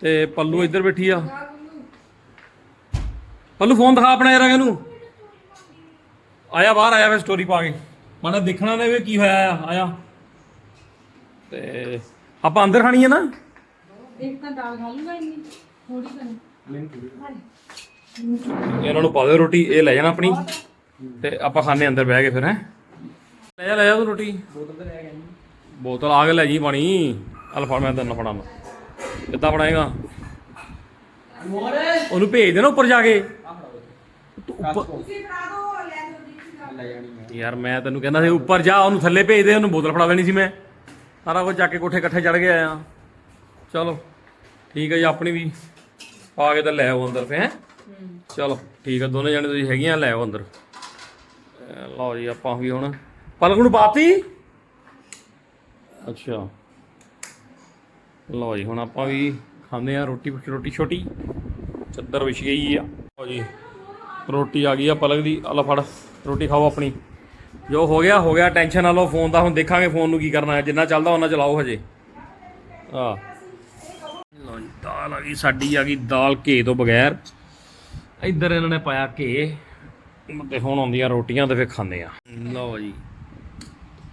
ਤੇ ਪੱਲੂ ਇੱਧਰ ਬੈਠੀ ਆ। ਪੱਲੂ ਫੋਨ ਦਿਖਾ ਆਪਣਾ ਯਾਰ ਇਹਨੂੰ ਆਇਆ ਬਾਹਰ ਆਇਆ ਵੇ ਸਟੋਰੀ ਪਾ ਕੇ। ਮਾਨਾ ਦੇਖਣਾ ਨੇ ਵੀ ਕੀ ਹੋਇਆ ਆ ਆਇਆ। ਤੇ ਆਪਾਂ ਅੰਦਰ ਖਾਣੀ ਹੈ ਨਾ? ਇੱਕ ਤਾਂ ਦਾਲ ਖਾ ਲੂਗਾ ਇੰਨੀ ਥੋੜੀ ਤਾਂ ਇਹਨਾਂ ਨੂੰ ਪਾ ਦਿਓ ਰੋਟੀ ਇਹ ਲੈ ਜਾਣਾ ਆਪਣੀ। ਤੇ ਆਪਾਂ ਖਾਣੇ ਅੰਦਰ ਬਹਿ ਕੇ ਫਿਰ ਹੈ। ਲੈ ਜਾ ਲੈ ਜਾ ਤੂੰ ਰੋਟੀ। ਬੋਤਲ ਤੇ ਗਿਆ ਜੀ ਬੋਤਲ ਆ ਕੇ ਲੈ ਜੀ ਪਾਣੀ। ਅਲ ਫੜ ਮੈਂ ਤੈਨੂੰ ਫੜਾਵਾਂ। ਕਿੱਦਾਂ ਬਣਾਏਗਾ? ਉਹਨੂੰ ਭੇਜ ਦੇਣਾ ਉੱਪਰ ਜਾ ਕੇ। ਉੱਪਰ ਯਾਰ ਮੈਂ ਤੈਨੂੰ ਕਹਿੰਦਾ ਸੀ ਉੱਪਰ ਜਾ ਉਹਨੂੰ ਥੱਲੇ ਭੇਜ ਦੇ ਉਹਨੂੰ ਬੋਤਲ ਫੜਾ ਦੇਣੀ ਸੀ ਮੈਂ। ਸਾਰਾ ਕੁਝ ਚੱਕ ਕੇ ਕੋਠੇ ਇਕੱਠੇ ਚੜ ਗਿਆ ਆ ਚਲੋ ਠੀਕ ਹੈ ਜੀ ਆਪਣੀ ਵੀ ਪਾ ਕੇ ਤਾਂ ਲੈ ਆਓ ਅੰਦਰ ਫੇ ਹੈ? ਚਲੋ ਠੀਕ ਹੈ ਦੋਨੇ ਜਣੇ ਤੁਸੀਂ ਹੈਗੀਆਂ ਲੈ ਆਓ ਅੰਦਰ। ਲਓ ਜੀ ਆਪਾਂ ਵੀ ਹੁਣ ਪਲਕ ਨੂੰ ਪਾਤੀ? ਅੱਛਾ। ਲਓ ਜੀ ਹੁਣ ਆਪਾਂ ਵੀ ਖਾਂਦੇ ਆ ਰੋਟੀ ਰੋਟੀ ਛੋਟੀ। ਚੱਦਰ ਵਿਛ ਗਈ ਆ। ਲਓ ਜੀ ਰੋਟੀ ਆ ਗਈ ਆ ਪਲਕ ਦੀ, ਆ ਫੜ, ਰੋਟੀ ਖਾਓ ਆਪਣੀ। ਜੋ ਹੋ ਗਿਆ ਹੋ ਗਿਆ, ਟੈਨਸ਼ਨ ਨਾ ਲਓ, ਫੋਨ ਦਾ ਹੁਣ ਦੇਖਾਂਗੇ ਫੋਨ ਨੂੰ ਕੀ ਕਰਨਾ ਹੈ, ਜਿੰਨਾ ਚੱਲਦਾ ਉਹਨਾਂ ਚਲਾਓ ਹਜੇ। ਆ ਲਓ ਜੀ, ਦਾਲ ਆ ਗਈ, ਸਾਡੀ ਆ ਗਈ ਦਾਲ ਘੇ ਤੋਂ ਬਗੈਰ। ਇੱਧਰ ਇਹਨਾਂ ਨੇ ਪਾਇਆ ਘੇ। ਤੇ ਹੁਣ ਆਉਂਦੀਆਂ ਰੋਟੀਆਂ ਤੇ ਫਿਰ ਖਾਂਦੇ ਆ। ਲਓ ਜੀ,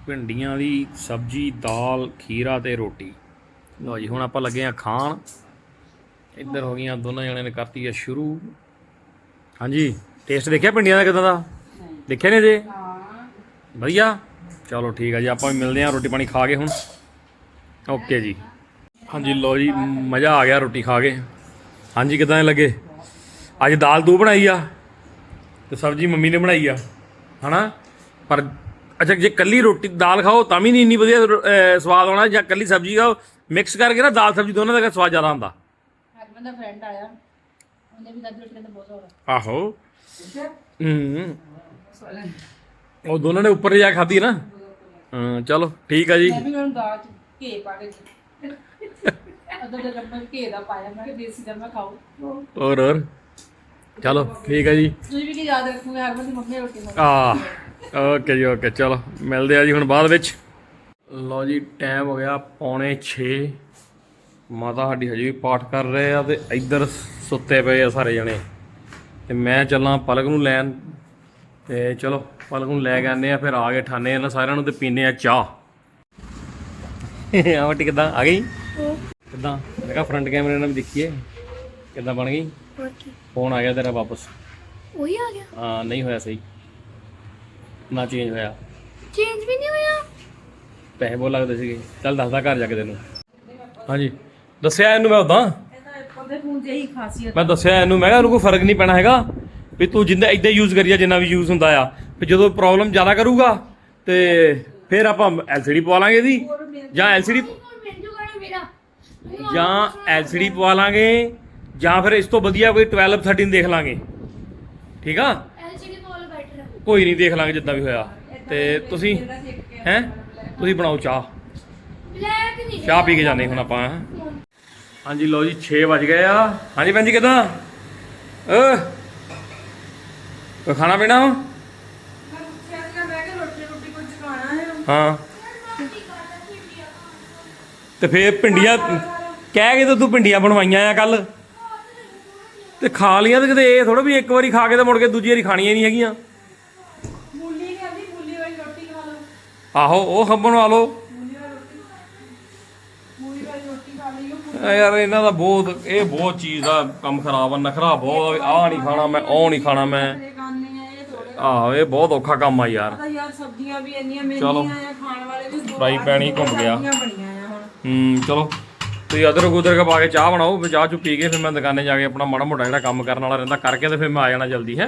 ਭਿੰਡੀਆਂ ਦੀ ਸਬਜ਼ੀ, ਦਾਲ, ਖੀਰਾ ਤੇ ਰੋਟੀ। ਲਓ ਜੀ, ਹੁਣ ਆਪਾਂ ਲੱਗੇ ਆ ਖਾਣ। ਇੱਧਰ ਹੋ ਗਈਆਂ ਦੋਨਾਂ ਜਣਿਆਂ ਨੇ ਕਰਤੀ ਆ ਸ਼ੁਰੂ। ਹਾਂਜੀ ਟੇਸਟ ਦੇਖਿਆ ਭਿੰਡੀਆਂ ਦਾ ਕਿਦਾਂ ਦਾ? ਦੇਖਿਆ ਨੇ ਜੇ ਵਧੀਆ? ਚਲੋ ਠੀਕ ਆ ਜੀ ਆਪਾਂ ਵੀ ਮਿਲਦੇ ਆ ਰੋਟੀ ਪਾਣੀ ਖਾ ਕੇ ਹੁਣ। ਓਕੇ ਜੀ। ਹਾਂਜੀ ਲੋ ਜੀ ਮਜ਼ਾ ਆ ਗਿਆ ਰੋਟੀ ਖਾ ਕੇ। ਹਾਂਜੀ ਕਿਦਾਂ ਲੱਗੇ? ਅੱਜ ਦਾਲ ਤੂੰ ਬਣਾਈ ਆ ਤੇ ਸਬਜ਼ੀ ਮੰਮੀ ਨੇ ਬਣਾਈ ਆ ਹਨਾ? ਪਰ ਅੱਛਾ ਜੇ ਕੱਲੀ ਰੋਟੀ ਦਾਲ ਖਾਓ ਤਾਂ ਵੀ ਨਹੀਂ ਇੰਨੀ ਵਧੀਆ ਸਵਾਦ ਆਉਣਾ ਜਾਂ ਕੱਲੀ ਸਬਜ਼ੀ ਖਾਓ ਮਿਕਸ ਕਰਕੇ ਨਾ ਦਾਲ ਸਬਜ਼ੀ ਦੋਨਾਂ ਦਾ ਸਵਾਦ ਜ਼ਿਆਦਾ ਆਉਂਦਾ ਹਰਮਨ ਦਾ ਫਰੈਂਡ ਆਇਆ। ਉਹਨੇ ਵੀ ਦਾਦੀ ਰੋਟੀ ਕਹਿੰਦਾ ਬਹੁਤ ਸਵਾਦ ਆਹੋ। ਹੂੰ। ਉਹ ਦੋਨਾਂ ਨੇ ਉੱਪਰ ਜਾ ਖਾਧੀ ਨਾ। ਹਾਂ ਚਲੋ ਠੀਕ ਆ ਜੀ। ਮੈਂ ਵੀ ਉਹਨੂੰ ਦਾਲ ਚ ਘੇ ਪਾ ਕੇ ਅੱਧਾ ਦਾ ਚਮਚ ਘੇ ਦਾ ਪਾਇਆ। ਮੈਂ ਕਿ ਦੇਸੀ ਦਾ ਮੈਂ ਖਾਓ ਹੋਰ ਹੋਰ। ਚਲੋ ਠੀਕ ਆ ਜੀ। ਤੁਸੀਂ ਵੀ ਕੀ ਯਾਦ ਰੱਖੋਗੇ? ਹਰਮਨ ਦੀ ਮੰਮੀ ਰੋਟੀ ਖਾਓ ਆ ਓਕੇ ਜੀ ਓਕੇ। ਚਲੋ ਮਿਲਦੇ ਆ ਜੀ ਹੁਣ ਬਾਅਦ ਵਿੱਚ। ਲਓ ਜੀ ਟਾਈਮ ਹੋ ਗਿਆ ਪੌਣੇ 6 ਮਾਤਾ ਸਾਡੀ ਹਜੇ ਵੀ ਪਾਠ ਕਰ ਰਹੇ ਆ ਤੇ ਇੱਧਰ ਸੁੱਤੇ ਪਏ ਆ ਸਾਰੇ ਜਣੇ। ਤੇ ਮੈਂ ਚੱਲਾਂ ਪਲਕ ਨੂੰ ਲੈਣ। ਤੇ ਚਲੋ ਪਲਕ ਨੂੰ ਲੈ ਕੇ ਆਨੇ ਆ ਫਿਰ ਆ ਕੇ ਠਾਣੇ ਇਹਨਾਂ ਸਾਰਿਆਂ ਨੂੰ ਤੇ ਪੀਨੇ ਆ ਚਾਹ। ਆ ਵਟੀ ਕਿਦਾਂ? ਆ ਗਈ? ਕਿਦਾਂ? ਦੇਖਾ ਫਰੰਟ ਕੈਮਰੇ ਨਾਲ ਵੀ ਦੇਖੀਏ ਕਿਦਾਂ ਬਣ ਗਈ? ਫੋਨ ਆ ਗਿਆ ਤੇਰਾ ਵਾਪਸ। ਉਹੀ ਆ ਗਿਆ? ਹਾਂ ਨਹੀਂ ਹੋਇਆ ਸਹੀ। ਨਾ ਚੇਂਜ ਹੋਇਆ। ਚੇਂਜ ਵੀ ਨਹੀਂ ਹੋਇਆ? ਪੈਸੇ ਬਹੁਤ ਲੱਗਦੇ ਸੀਗੇ। ਚੱਲ ਦੱਸਦਾ ਘਰ ਜਾ ਕੇ ਤੈਨੂੰ। ਹਾਂਜੀ। ਦੱਸਿਆ ਇਹਨੂੰ ਮੈਂ ਉਦਾਂ ਉਹਦੇ ਫੋਨ 'ਚ ਇਹੀ ਖਾਸੀਅਤ ਮੈਂ ਦੱਸਿਆ ਇਹਨੂੰ ਮੈਂ ਕਿਹਾ ਇਹਨੂੰ ਕੋਈ ਫ਼ਰਕ ਨਹੀਂ ਪੈਣਾ ਹੈਗਾ ਵੀ ਤੂੰ ਜਿੰਦਾ ਇਦਾਂ ਯੂਜ਼ ਕਰੀਆ ਜਿੰਨਾ ਵੀ ਯੂਜ਼ ਹੁੰਦਾ ਆ। ਫਿਰ ਜਦੋਂ ਪ੍ਰੋਬਲਮ ਜ਼ਿਆਦਾ ਕਰੂਗਾ ਤੇ ਫਿਰ ਆਪਾਂ ਐਲਸੀਡੀ ਪਵਾ ਲਾਂਗੇ ਇਹਦੀ। ਜਾਂ ਐਲਸੀਡੀ ਮੈਨੂੰ ਕਹਣਾ ਮੇਰਾ। ਜਾਂ ਐਲਸੀਡੀ ਪਵਾ ਲਾਂਗੇ ਜਾਂ ਫਿਰ ਇਸ ਤੋਂ ਵਧੀਆ ਕੋਈ 12 13 ਦੇਖ ਲਾਂਗੇ। ਠੀਕ ਆ? ਐਲਸੀਡੀ ਕੋਲ ਬੈਟਰ ਕੋਈ ਨਹੀਂ ਦੇਖ ਲਾਂਗੇ ਜਿੱਦਾਂ ਵੀ ਹੋਇਆ। ਤੇ ਤੁਸੀਂ ਹੈ? ਤੁਸੀਂ ਬਣਾਓ ਚਾਹ। ਬਲੈਕ ਨਹੀਂ ਚਾਹ ਪੀ ਕੇ ਜਾਂਦੇ ਹੁਣ ਆਪਾਂ ਹੈਂ। ਹਾਂਜੀ ਲਓ ਜੀ 6 ਵਜ ਗਏ ਆ। ਹਾਂਜੀ ਭੈਣ ਜੀ ਕਿਦਾਂ? ਓ ਕੋਈ ਖਾਣਾ ਪੀਣਾ? ਕਿ ਹੈ ਹਾਂ। ਤੇ ਫੇਰ ਪਿੰਡੀਆਂ ਕਹਿ ਕੇ ਤਾਂ ਤੂੰ ਪਿੰਡੀਆਂ ਬਣਵਾਈਆਂ ਆ ਕੱਲ ਤੇ ਖਾ ਲੀਆਂ ਤੇ ਕਿਤੇ ਇਹ ਥੋੜਾ ਵੀ ਇੱਕ ਵਾਰੀ ਖਾ ਕੇ ਤੇ ਮੁੜ ਕੇ ਦੂਜੀ ਵਾਰੀ ਖਾਣੀਆਂ ਨਹੀਂ ਹੈਗੀਆਂ। ਮੂਲੀ ਨਹੀਂ ਆਂਦੀ ਮੂਲੀ ਵਾਲੀ ਰੋਟੀ ਖਾ ਲਓ। ਆਹੋ ਉਹ ਖੰਭ ਬਣਾ ਲਓ ਮੂਲੀ ਵਾਲੀ ਰੋਟੀ ਖਾ ਲਈਓ ਆ ਯਾਰ ਇਹਨਾਂ ਦਾ ਬਹੁਤ ਇਹ ਬਹੁਤ ਚੀਜ਼ ਦਾ ਕੰਮ ਖਰਾਬ ਆ ਨਖਰਾ ਬਹੁਤ ਆ ਨਹੀਂ ਖਾਣਾ ਮੈਂ ਉਹ ਨਹੀਂ ਖਾਣਾ ਮੈਂ। ਆਹੋ ਇਹ ਬਹੁਤ ਔਖਾ ਕੰਮ ਆ ਯਾਰ। ਯਾਰ ਸਬਜ਼ੀਆਂ ਵੀ ਇੰਨੀਆਂ। ਮਹਿੰਗੀਆਂ ਆ ਖਾਣ ਵਾਲੇ ਵੀ ਫਰਾਈ ਹੀ ਘੁੰਮ ਗਿਆ। ਹੂੰ ਚਲੋ। ਤੁਸੀਂ ਅਦਰਕ ਉਦਰਕ ਪਾ ਕੇ ਚਾਹ ਬਣਾਓ ਫਿਰ ਚਾਹ ਚੁ ਪੀ ਕੇ ਫਿਰ ਮੈਂ ਦੁਕਾਨੇ ਜਾ ਕੇ ਆਪਣਾ ਮਾੜਾ ਮੋਟਾ ਜਿਹੜਾ ਕੰਮ ਕਰਨ ਵਾਲਾ ਰਹਿੰਦਾ ਕਰਕੇ ਤੇ ਫਿਰ ਮੈਂ ਆ ਜਾਣਾ ਜਲਦੀ ਹੈ।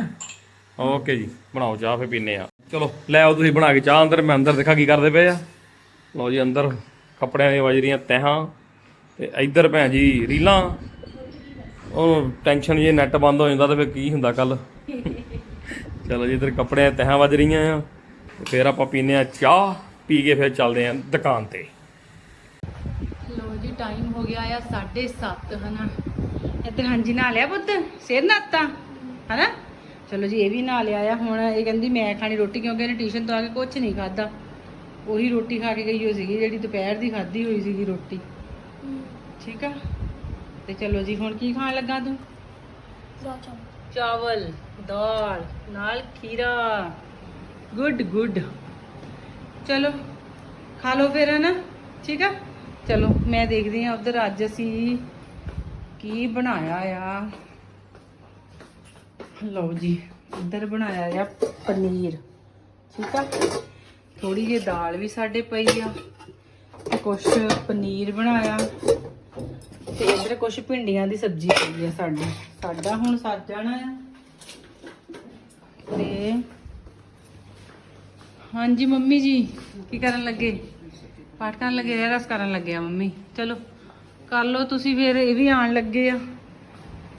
ਓਕੇ ਜੀ ਬਣਾਓ ਚਾਹ ਫਿਰ ਪੀਨੇ ਆ ਚਲੋ ਲੈ ਆਓ ਤੁਸੀਂ ਬਣਾ ਕੇ ਚਾਹ ਅੰਦਰ ਮੈਂ ਅੰਦਰ ਦੇਖਾ ਕੀ ਕਰਦੇ ਪਏ ਆ। ਲਓ ਜੀ ਅੰਦਰ ਕੱਪੜਿਆਂ ਦੀਆਂ ਵਜਰੀਆਂ ਤਹਾਂ। ਤੇ ਇੱਧਰ ਭੈਣ ਜੀ ਰੀਲਾਂ। ਉਹ ਟੈਨਸ਼ਨ ਜੇ ਨੈਟ ਬੰਦ ਹੋ ਜਾਂਦਾ ਤਾਂ ਫਿਰ ਕੀ ਹੁੰਦਾ ਕੱਲ ਚਲੋ ਜੀ, ਇੱਧਰ ਕੱਪੜਿਆਂ ਤਹਾਂ ਵੱਜ ਰਹੀਆਂ ਆ। ਤੇ ਫਿਰ ਆਪਾਂ ਪੀਨੇ ਆ ਚਾਹ, ਪੀ ਕੇ ਫਿਰ ਚੱਲਦੇ ਆ ਦੁਕਾਨ ਤੇ। ਲੋ ਜੀ ਟਾਈਮ ਹੋ ਗਿਆ ਆ 7:30 ਹਨਾ? ਇੱਧਰ ਹਾਂਜੀ ਨਹਾ ਲਿਆ ਪੁੱਤ ਸਿਰ ਨਾਤਾ ਹਨਾ? ਚਲੋ ਜੀ, ਇਹ ਵੀ ਨਹਾ ਲਿਆ ਆ। ਹੁਣ ਇਹ ਕਹਿੰਦੀ ਮੈਂ ਖਾਣੀ ਰੋਟੀ ਕਿਉਂਕਿ ਇਹਨੇ ਟਿਊਸ਼ਨ ਤੋਂ ਆ ਕੇ ਕੁਝ ਨਹੀਂ ਖਾਦਾ ਉਹੀ ਰੋਟੀ ਖਾ ਕੇ ਗਈ ਹੋਈ ਸੀਗੀ, ਜਿਹੜੀ ਦੁਪਹਿਰ ਦੀ ਖਾਧੀ ਹੋਈ ਸੀਗੀ ਰੋਟੀ। ਠੀਕ ਆ? ਤੇ ਚਲੋ ਜੀ ਹੁਣ ਕੀ ਖਾਣ ਲੱਗਾ ਤੂੰ? ਚਾਵਲ। ਦਾਲ ਨਾਲ ਖੀਰਾ। ਗੁੱਡ ਗੁੱਡ ਚਲੋ ਖਾ ਲਓ ਫਿਰ ਹਨਾ? ਠੀਕ ਆ? ਚਲੋ ਮੈਂ ਦੇਖਦੀ ਆ ਉਧਰ ਅੱਜ ਅਸੀਂ ਕੀ ਬਣਾਇਆ ਆ। ਲਓ ਜੀ ਇੱਧਰ ਬਣਾਇਆ ਆ ਪਨੀਰ। ਠੀਕ ਆ? ਥੋੜੀ ਜਿਹੀ ਦਾਲ ਵੀ ਸਾਡੇ ਪਈ ਆ। ਕੁਛ ਪਨੀਰ ਬਣਾਇਆ ਤੇ ਇੱਧਰ ਕੁਛ ਭਿੰਡੀਆਂ ਦੀ ਸਬਜ਼ੀ ਪਈ ਆ ਸਾਡੀ। ਸਾਡਾ ਹੁਣ ਸੱਜ ਜਾਣਾ ਆ। ਤੇ ਹਾਂਜੀ ਮੰਮੀ ਜੀ ਕੀ ਕਰਨ ਲੱਗੇ? ਪਾਠ ਕਰਨ ਲੱਗੇ ਜਾਂ ਰਸ ਕਰਨ ਲੱਗੇ ਆ ਮੰਮੀ? ਚਲੋ ਕਰ ਲਓ ਤੁਸੀਂ ਫਿਰ ਇਹ ਵੀ ਆਣ ਲੱਗੇ ਆ।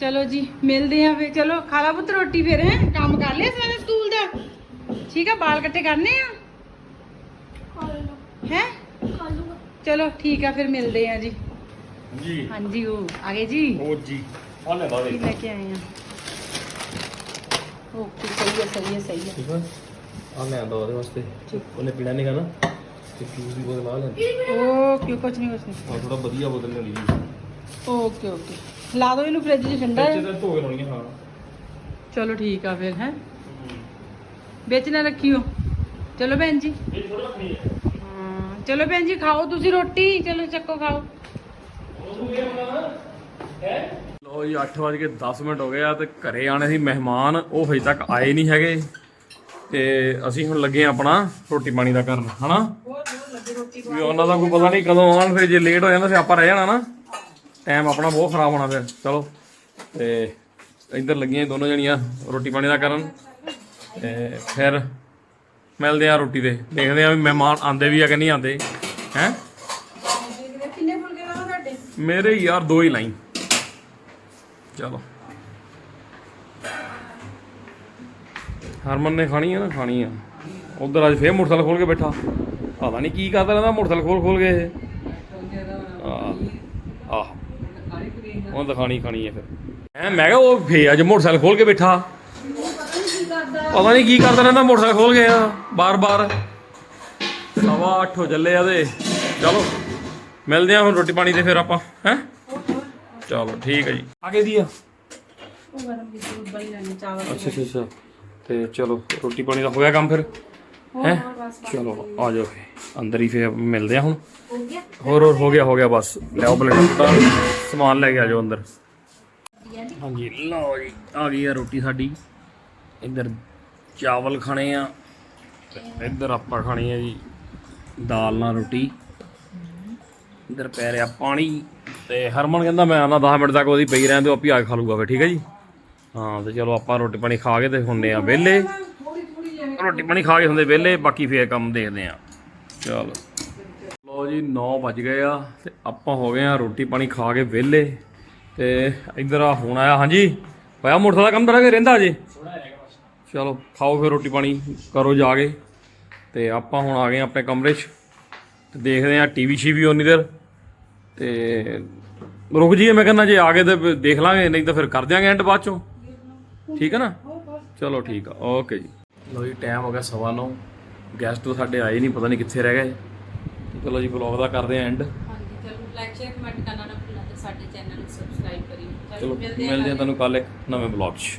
ਚਲੋ ਜੀ ਮਿਲਦੇ ਆ ਫਿਰ। ਚਲੋ ਖਾ ਲਾ ਪੁੱਤ ਰੋਟੀ ਫਿਰ ਹੈ? ਕੰਮ ਕਰ ਲਿਆ ਸਾਰੇ ਸਕੂਲ ਦਾ? ਠੀਕ ਆ ਬਾਲ ਕੱਟੇ ਕਰਨੇ ਆ? ਹੈ? ਚਲੋ ਠੀਕ ਆ ਫਿਰ ਮਿਲਦੇ ਆ ਜੀ। ਜੀ। ਹਾਂਜੀ ਉਹ ਆ ਗਏ ਜੀ? ਉਹ ਜੀ ਆ ਲੈ ਕੀ ਲੈ ਕੇ ਆਏ ਆ। ਓਕੇ ਸਹੀ ਹੈ ਸਹੀ ਹੈ ਸਹੀ ਹੈ ਠੀਕ ਆ। ਮੈਂ ਆਂਦਾ ਉਹਦੇ ਵਾਸਤੇ। ਉਹਨੇ ਪੀਣਾ ਨਹੀਂਗਾ ਨਾ ਤੇ ਫੂਸ ਦੀ ਬੋਤਲ ਆ ਲੈ ਓਕੇ ਕੁਛ ਨਹੀਂ ਕੁਛ ਨਹੀਂ ਆ ਥੋੜਾ ਵਧੀਆ ਬੋਤਲ ਲੈ ਲਈ ਓਕੇ ਓਕੇ। ਲਾ ਦੋ ਇਹਨੂੰ ਫ੍ਰਿਜ 'ਚ ਠੰਡਾ। ਹੈ ਤੇ ਧੋ ਕੇ ਲਾਉਣੀ ਹਾਂ। ਚਲੋ ਠੀਕ ਆ ਫਿਰ ਹੈ। ਵਿੱਚ ਨਾ ਰੱਖਿਓ। ਚਲੋ ਭੈਣ ਜੀ। ਇਹ ਥੋੜਾ ਰੱਖਣੀ ਹਾਂ ਚਲੋ ਭੈਣ ਜੀ, ਖਾਓ ਤੁਸੀਂ ਰੋਟੀ। ਚਲੋ ਚੱਕੋ ਖਾਓ। ਲੋ ਜੀ 8 ਵਜੇ 10 ਮਿੰਟ ਹੋ ਗਏ ਆ ਤੇ ਘਰੇ ਆਣੇ ਸੀ ਮਹਿਮਾਨ, ਉਹ ਹਜੇ ਤੱਕ ਆਏ ਨਹੀਂ ਹੈਗੇ। ਤੇ ਅਸੀਂ ਹੁਣ ਲੱਗੇ ਆਂ ਆਪਣਾ ਰੋਟੀ ਪਾਣੀ ਦਾ ਕਰਨ, ਹਨਾ? ਵੀ ਉਹਨਾਂ ਦਾ ਕੋਈ ਪਤਾ ਨਹੀਂ ਕਦੋਂ ਆਉਣ, ਫਿਰ ਜੇ ਲੇਟ ਹੋ ਜਾਂਦਾ ਫਿਰ ਆਪਾਂ ਰਹਿ ਜਾਣਾ ਨਾ। ਟਾਈਮ ਆਪਣਾ ਬਹੁਤ ਖਰਾਬ ਹੋਣਾ ਫਿਰ, ਚਲੋ। ਤੇ ਇੱਧਰ ਲੱਗੀਆਂ ਦੋਨੋਂ ਜਣੀਆਂ ਰੋਟੀ ਪਾਣੀ ਦਾ ਕਰਨ। ਤੇ ਫਿਰ ਮਿਲਦੇ ਆ ਰੋਟੀ ਤੇ। ਦੇਖਦੇ ਆ ਵੀ ਮਹਿਮਾਨ ਆਂਦੇ ਵੀ ਆ ਕਿ ਨਹੀਂ ਆਂਦੇ ਹੈ? ਕਿੰਨੇ ਫੁਲਕੇ ਲਾਵਾਂ ਤੁਹਾਡੇ? ਮੇਰੇ ਯਾਰ ਦੋ ਹੀ ਲਾਈ। ਚਲੋ। ਹਰਮਨ ਨੇ ਖਾਣੀ ਆ ਨਾ ਖਾਣੀ ਆ। ਉਧਰ ਅੱਜ ਫੇਰ ਮੋਟਰਸਾਈਕਲ ਖੋਲ ਕੇ ਬੈਠਾ। ਪਤਾ ਨਹੀਂ ਕੀ ਕਰਦਾ ਰਹਿੰਦਾ ਮੋਟਰਸਾਈਕਲ ਖੋਲ ਖੋਲ ਕੇ ਇਹ। ਆਹ। ਉਹ ਤਾਂ ਖਾਣੀ ਖਾਣੀ ਹੈ ਫਿਰ। ਮੈਂ ਕਿਹਾ ਉਹ ਫੇ ਅੱਜ ਮੋਟਰਸਾਈਕਲ ਖੋਲ ਕੇ ਬੈਠਾ। ਪਤਾ ਨਹੀਂ ਕੀ ਕਰਦਾ ਰਹਿੰਦਾ ਮੋਟਰਸਾਈਕਲ ਖੋਲ ਕੇ ਆ ਬਾਰ-ਬਾਰ ਸਵਾ ਅੱਠ ਹੋ ਚੱਲੇ ਆ ਤੇ ਚਲੋ ਮਿਲਦੇ ਆ ਹੁਣ ਰੋਟੀ ਪਾਣੀ ਤੇ ਫਿਰ ਆਪਾਂ ਹੈ? ਚਲੋ ਠੀਕ ਹੈ ਜੀ। ਆਗੇ ਦੀ ਆ ਉਹ ਗਰਮ ਕੀਤੀ ਉਬਾਈ ਲੈਣੀ ਚਾਵਲ ਅੱਛਾ ਅੱਛਾ। ਤੇ ਚਲੋ ਰੋਟੀ ਪਾਣੀ ਦਾ ਹੋਇਆ ਕੰਮ ਫਿਰ ਹੈ? ਚਲੋ ਆ ਜਾਓ ਅੰਦਰ ਹੀ ਫਿਰ ਮਿਲਦੇ ਆ ਹੁਣ। ਹੋਰ ਹੋਰ ਹੋ ਗਿਆ ਹੋ ਗਿਆ ਬਸ। ਲਿਆਓ ਪਲੇਟ ਸਮਾਨ ਲੈ ਕੇ ਆ ਜਾਓ ਅੰਦਰ। ਹਾਂਜੀ ਲਓ ਜੀ ਆ ਗਈ ਆ ਰੋਟੀ ਸਾਡੀ। ਇੱਧਰ ਚਾਵਲ ਖਾਣੇ ਆ। ਤੇ ਇੱਧਰ ਆਪਾਂ ਖਾਣੀ ਆ ਜੀ ਦਾਲ ਨਾਲ ਰੋਟੀ। ਇੱਧਰ ਪੈ ਰਿਹਾ ਪਾਣੀ ਤੇ ਹਰਮਨ ਕਹਿੰਦਾ ਮੈਂ ਆਣਾ 10 ਮਿੰਟ ਤੱਕ ਉਹਦੀ ਪਈ ਰਹਿਣ ਦਿਓ ਆਪੀ ਆ ਕੇ ਖਾ ਲੂਗਾ ਫਿਰ, ਠੀਕ ਹੈ ਜੀ? ਹਾਂ ਤੇ ਚਲੋ ਆਪਾਂ ਰੋਟੀ ਪਾਣੀ ਖਾ ਕੇ ਤੇ ਹੁੰਨੇ ਆ ਵਿਹਲੇ। ਰੋਟੀ ਪਾਣੀ ਖਾ ਕੇ ਹੁੰਦੇ ਵਿਹਲੇ, ਬਾਕੀ ਫੇਰ ਕੰਮ ਦੇਖਦੇ ਆ। ਚਲੋ। ਲੋ ਜੀ 9 ਵੱਜ ਗਏ ਆ ਤੇ ਆਪਾਂ ਹੋ ਗਏ ਆ ਰੋਟੀ ਪਾਣੀ ਖਾ ਕੇ ਵਿਹਲੇ। ਤੇ ਇੱਧਰ ਆ, ਹੁਣ ਆਇਆ, ਹਾਂਜੀ? ਹੋਇਆ ਮੋਟਰ ਦਾ ਕੰਮ ਤੇਰਾ ਕੇ ਰਹਿੰਦਾ ਅਜੇ? ਚਲੋ ਖਾਓ ਫਿਰ ਰੋਟੀ ਪਾਣੀ ਕਰੋ ਜਾ ਕੇ ਤੇ ਆਪਾਂ ਹੁਣ ਆ ਗਏ ਆ ਆਪਣੇ ਕਮਰੇ 'ਚ। ਤੇ ਦੇਖਦੇ ਆ ਟੀਵੀ ਸ਼ੀਵੀ ਉਨੀ ਦੇਰ। ਤੇ ਰੁਕ ਜੀਏ ਮੈਂ ਕਹਿੰਦਾ ਜੇ ਆ ਗਏ ਤੇ ਦੇਖ ਲਾਂਗੇ ਨਹੀਂ ਤਾਂ ਫਿਰ ਕਰ ਦਿਆਂਗੇ ਐਂਡ ਬਾਅਦ ਚੋਂ। ਠੀਕ ਹੈ ਨਾ? ਚਲੋ ਠੀਕ ਆ ਓਕੇ ਜੀ। ਲੋ ਜੀ ਟਾਈਮ ਹੋ ਗਿਆ ਸਵਾ ਨੌ। ਗੈਸਟ ਤਾਂ ਸਾਡੇ ਆਏ ਨਹੀਂ ਪਤਾ ਨਹੀਂ ਕਿੱਥੇ ਰਹਿ ਗਏ। ਚਲੋ ਜੀ ਵਲੌਗ ਦਾ ਕਰਦੇ ਆ ਐਂਡ ਹਾਂਜੀ ਚਲੋ ਲਾਈਕ ਸ਼ੇਅਰ ਕਮੈਂਟ ਕਰਨਾ ਨਾ ਭੁੱਲਣਾ ਤੇ ਸਾਡੇ ਚੈਨਲ ਨੂੰ ਸਬਸਕ੍ਰਾਈਬ ਕਰਿਓ। ਚਲੋ ਮਿਲਦੇ ਆ ਤੁਹਾਨੂੰ ਕੱਲ ਇੱਕ ਨਵੇਂ ਵਲੌਗ 'ਚ।